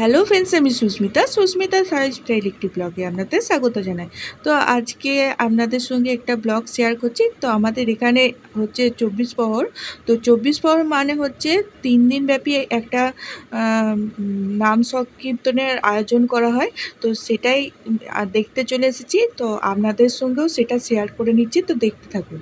Hello friends আমি Susmita. Susmita size style একটি ব্লগে আপনাদের স্বাগত জানাই। তো আজকে আপনাদের সঙ্গে একটা ব্লগ শেয়ার করছি। তো আমাদের এখানে হচ্ছে চব্বিশ প্রহর তো চব্বিশ প্রহর মানে হচ্ছে তিন দিন ব্যাপী একটা নাম সংকীর্তনের আয়োজন করা হয়। তো সেটাই দেখতে চলে এসেছি। তো আপনাদের সঙ্গেও সেটা শেয়ার করে নিচ্ছি। তো দেখতে থাকুন।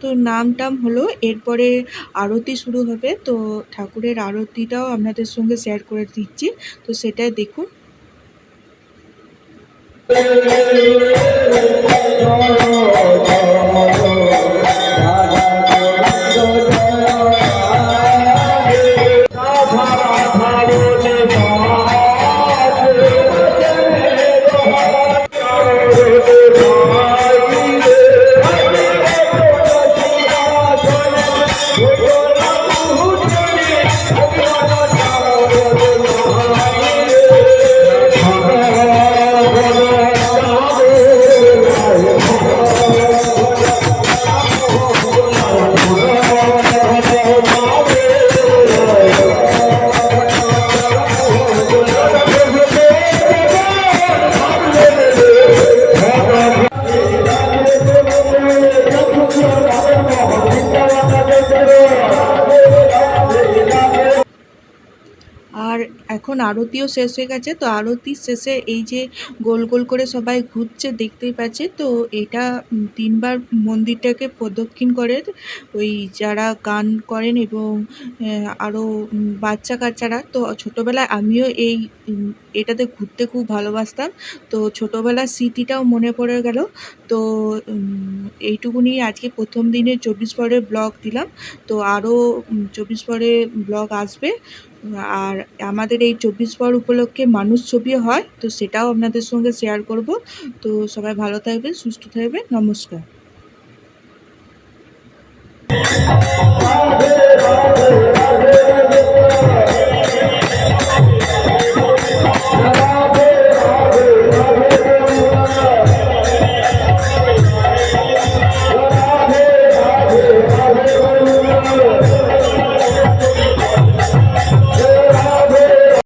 তো নাম টাম হলো এরপরে আরতি শুরু হবে তো ঠাকুরের আরতিটাও আপনাদের সঙ্গে শেয়ার করে দিচ্ছি তো সেটাই দেখুন এখন আরতিও শেষ হয়ে গেছে। তো আরতির শেষে এই যে গোল গোল করে সবাই ঘুরছে, দেখতেই পাচ্ছে। তো এটা তিনবার মন্দিরটাকে প্রদক্ষিণ করে, ওই যারা গান করেন এবং আরও বাচ্চা কাচ্চারা। তো ছোটোবেলায় আমিও এই এটাতে ঘুরতে খুব ভালোবাসতাম। তো ছোটোবেলার স্মৃতিটাও মনে পড়ে গেল। তো এইটুকুনি আজকে প্রথম দিনে চব্বিশ পরের ব্লগ দিলাম। তো আরও চব্বিশ পরে ব্লগ আসবে। আর আমাদের এই চব্বিশ পর উপলক্ষে মানুষ ছবি হয়, তো সেটাও আপনাদের সঙ্গে শেয়ার করব। তো সবাই ভালো থাকবেন, সুস্থ থাকবেন, নমস্কার।